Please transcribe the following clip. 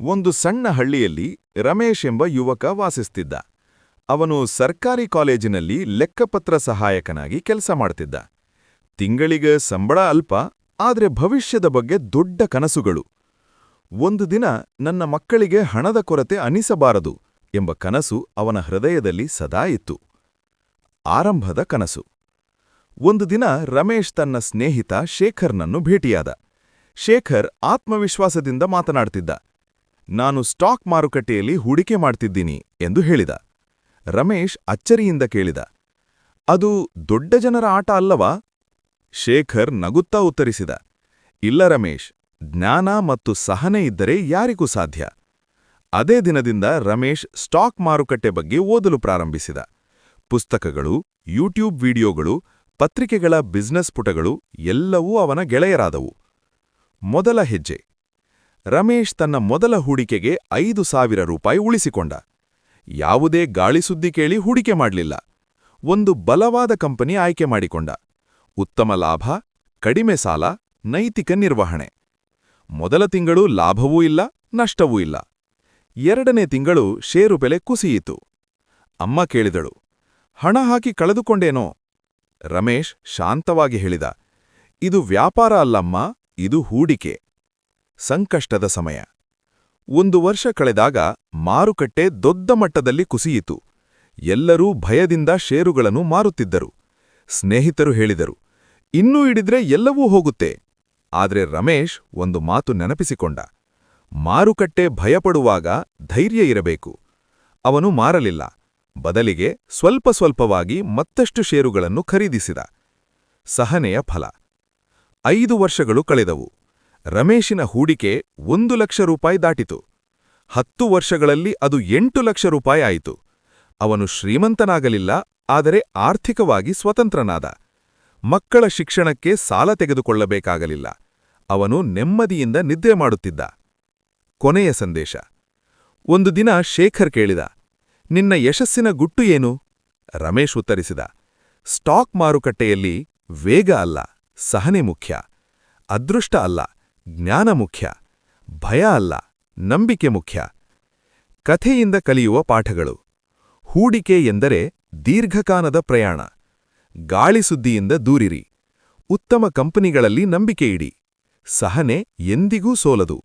ಒಂದು ಸಣ್ಣ ಹಳ್ಳಿಯಲ್ಲಿ ರಮೇಶ್ ಎಂಬ ಯುವಕ ವಾಸಿಸ್ತಿದ್ದ. ಅವನು ಸರ್ಕಾರಿ ಕಾಲೇಜಿನಲ್ಲಿ ಲೆಕ್ಕಪತ್ರ ಸಹಾಯಕನಾಗಿ ಕೆಲಸ ಮಾಡ್ತಿದ್ದ. ತಿಂಗಳಿಗೆ ಸಂಬಳ ಅಲ್ಪ, ಆದರೆ ಭವಿಷ್ಯದ ಬಗ್ಗೆ ದೊಡ್ಡ ಕನಸುಗಳು. ಒಂದು ದಿನ ನನ್ನ ಮಕ್ಕಳಿಗೆ ಹಣದ ಕೊರತೆ ಅನಿಸಬಾರದು ಎಂಬ ಕನಸು ಅವನ ಹೃದಯದಲ್ಲಿ ಸದಾ ಇತ್ತು. ಆರಂಭದ ಕನಸು. ಒಂದು ದಿನ ರಮೇಶ್ ತನ್ನ ಸ್ನೇಹಿತ ಶೇಖರ್ನನ್ನು ಭೇಟಿಯಾದ. ಶೇಖರ್ ಆತ್ಮವಿಶ್ವಾಸದಿಂದ ಮಾತನಾಡ್ತಿದ್ದ. ನಾನು ಸ್ಟಾಕ್ ಮಾರುಕಟ್ಟೆಯಲ್ಲಿ ಹೂಡಿಕೆ ಮಾಡ್ತಿದ್ದೀನಿ ಎಂದು ಹೇಳಿದ. ರಮೇಶ್ ಅಚ್ಚರಿಯಿಂದ ಕೇಳಿದ. ಅದು ದೊಡ್ಡ ಜನರ ಆಟ ಅಲ್ಲವಾ? ಶೇಖರ್ ನಗುತ್ತಾ ಉತ್ತರಿಸಿದ. ಇಲ್ಲ ರಮೇಶ್, ಜ್ಞಾನ ಮತ್ತು ಸಹನೆ ಇದ್ದರೆ ಯಾರಿಗೂ ಸಾಧ್ಯ. ಅದೇ ದಿನದಿಂದ ರಮೇಶ್ ಸ್ಟಾಕ್ ಮಾರುಕಟ್ಟೆ ಬಗ್ಗೆ ಓದಲು ಪ್ರಾರಂಭಿಸಿದ. ಪುಸ್ತಕಗಳು, ಯೂಟ್ಯೂಬ್ ವಿಡಿಯೋಗಳು, ಪತ್ರಿಕೆಗಳ ಬಿಸ್ನೆಸ್ ಪುಟಗಳು ಎಲ್ಲವೂ ಅವನ ಗೆಳೆಯರಾದವು. ಮೊದಲ ಹೆಜ್ಜೆ. ರಮೇಶ್ ತನ್ನ ಮೊದಲ ಹೂಡಿಕೆಗೆ ಐದು ಸಾವಿರ ರೂಪಾಯಿ ಉಳಿಸಿಕೊಂಡ. ಯಾವುದೇ ಗಾಳಿ ಸುದ್ದಿ ಕೇಳಿ ಹೂಡಿಕೆ ಮಾಡಲಿಲ್ಲ. ಒಂದು ಬಲವಾದ ಕಂಪನಿ ಆಯ್ಕೆ ಮಾಡಿಕೊಂಡ. ಉತ್ತಮ ಲಾಭ, ಕಡಿಮೆ ಸಾಲ, ನೈತಿಕ ನಿರ್ವಹಣೆ. ಮೊದಲ ತಿಂಗಳು ಲಾಭವೂ ಇಲ್ಲ, ನಷ್ಟವೂ ಇಲ್ಲ. ಎರಡನೇ ತಿಂಗಳು ಷೇರು ಬೆಲೆ ಕುಸಿಯಿತು. ಅಮ್ಮ ಕೇಳಿದಳು, ಹಣ ಹಾಕಿ ಕಳೆದುಕೊಂಡೇನೋ? ರಮೇಶ್ ಶಾಂತವಾಗಿ ಹೇಳಿದ, ಇದು ವ್ಯಾಪಾರ ಅಲ್ಲಮ್ಮ, ಇದು ಹೂಡಿಕೆ. ಸಂಕಷ್ಟದ ಸಮಯ. ಒಂದು ವರ್ಷ ಕಳೆದಾಗ ಮಾರುಕಟ್ಟೆ ದೊಡ್ಡ ಮಟ್ಟದಲ್ಲಿ ಕುಸಿಯಿತು. ಎಲ್ಲರೂ ಭಯದಿಂದ ಷೇರುಗಳನ್ನು ಮಾರುತ್ತಿದ್ದರು. ಸ್ನೇಹಿತರು ಹೇಳಿದರು, ಇನ್ನೂ ಹಿಡಿದ್ರೆ ಎಲ್ಲವೂ ಹೋಗುತ್ತೆ. ಆದರೆ ರಮೇಶ್ ಒಂದು ಮಾತು ನೆನಪಿಸಿಕೊಂಡ, ಮಾರುಕಟ್ಟೆ ಭಯಪಡುವಾಗ ಧೈರ್ಯ ಇರಬೇಕು. ಅವನು ಮಾರಲಿಲ್ಲ. ಬದಲಿಗೆ ಸ್ವಲ್ಪ ಸ್ವಲ್ಪವಾಗಿ ಮತ್ತಷ್ಟು ಷೇರುಗಳನ್ನು ಖರೀದಿಸಿದ. ಸಹನೆಯ ಫಲ. ಐದು ವರ್ಷಗಳು ಕಳೆದವು. ರಮೇಶಿನ ಹೂಡಿಕೆ ಒಂದು ಲಕ್ಷ ರೂಪಾಯಿ ದಾಟಿತು. ಹತ್ತು ವರ್ಷಗಳಲ್ಲಿ ಅದು ಎಂಟು ಲಕ್ಷ ರೂಪಾಯಿ ಆಯಿತು. ಅವನು ಶ್ರೀಮಂತನಾಗಲಿಲ್ಲ, ಆದರೆ ಆರ್ಥಿಕವಾಗಿ ಸ್ವತಂತ್ರನಾದ. ಮಕ್ಕಳ ಶಿಕ್ಷಣಕ್ಕೆ ಸಾಲ ತೆಗೆದುಕೊಳ್ಳಬೇಕಾಗಲಿಲ್ಲ. ಅವನು ನೆಮ್ಮದಿಯಿಂದ ನಿದ್ರೆ ಮಾಡುತ್ತಿದ್ದ. ಕೊನೆಯ ಸಂದೇಶ. ಒಂದು ದಿನ ಶೇಖರ್ ಕೇಳಿದ, ನಿನ್ನ ಯಶಸ್ಸಿನ ಗುಟ್ಟು ಏನು? ರಮೇಶ್ ಉತ್ತರಿಸಿದ, ಸ್ಟಾಕ್ ಮಾರುಕಟ್ಟೆಯಲ್ಲಿ ವೇಗ ಅಲ್ಲ, ಸಹನೆ ಮುಖ್ಯ, ಅದೃಷ್ಟ ಅಲ್ಲ ಜ್ಞಾನ ಮುಖ್ಯ, ಭಯ ಅಲ್ಲ, ನಂಬಿಕೆ ಮುಖ್ಯ. ಕಥೆಯಿಂದ ಕಲಿಯುವ ಪಾಠಗಳು. ಹೂಡಿಕೆ ಎಂದರೆ ದೀರ್ಘಕಾಲದ ಪ್ರಯಾಣ. ಗಾಳಿ ಸುದ್ದಿಯಿಂದ ದೂರಿರಿ. ಉತ್ತಮ ಕಂಪನಿಗಳಲ್ಲಿ ನಂಬಿಕೆ ಇಡಿ. ಸಹನೆ ಎಂದಿಗೂ ಸೋಲದು.